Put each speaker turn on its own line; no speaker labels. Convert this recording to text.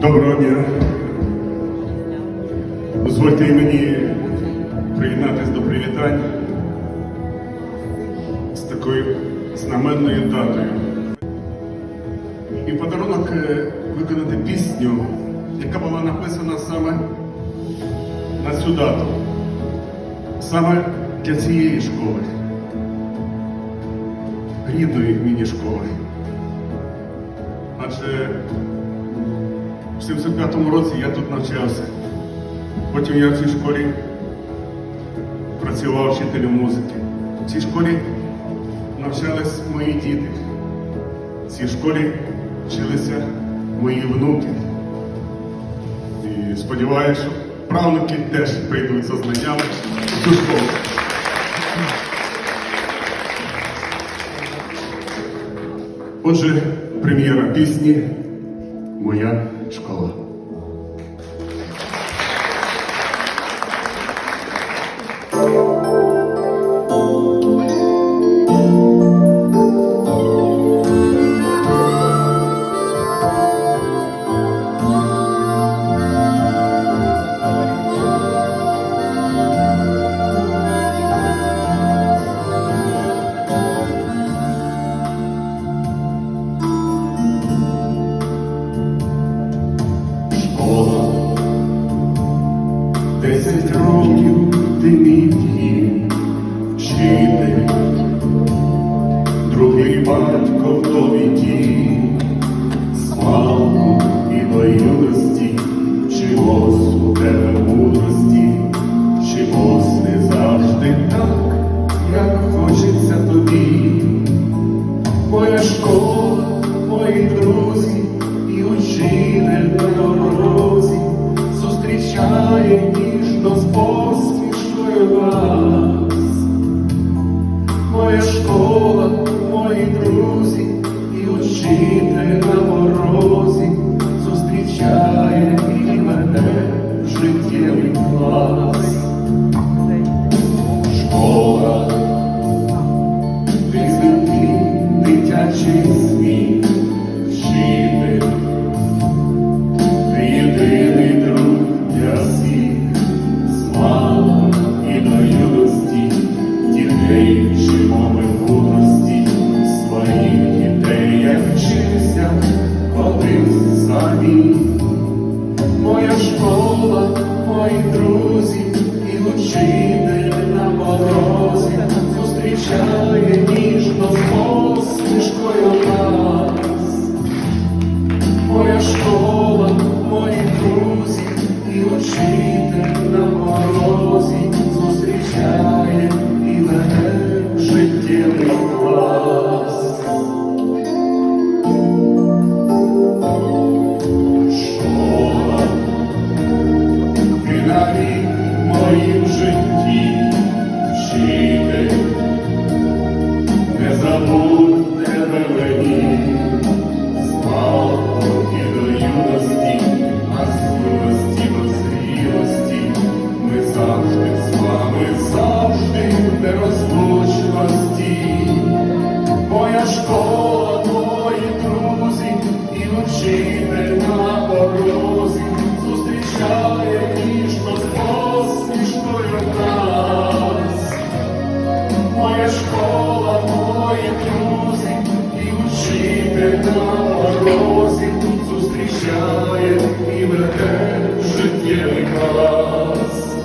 Доброго дня. Дозвольте і мені приєднатись до привітань з такою знаменною датою. І подарунок е, виконати пісню, яка була написана саме на цю дату, саме для цієї школи, рідної мені школи. Адже в 75-му році я тут навчався. Потім я в цій школі працював вчителем музики. В цій школі навчались мої діти. В цій школі вчилися мої внуки. І сподіваюся, що правнуки теж прийдуть за знаннями в цю школу. Отже, прем'єра пісні Моя школа. Юності, чи ось у тебе мудрості, чи ось не завжди так, як хочеться тобі. Моя школа, мої друзі і учитель на дорозі зустрічає ніжно з посмішкою вас. Моя школа, в житті, вчитель, не забудь і веде в життєвий клас.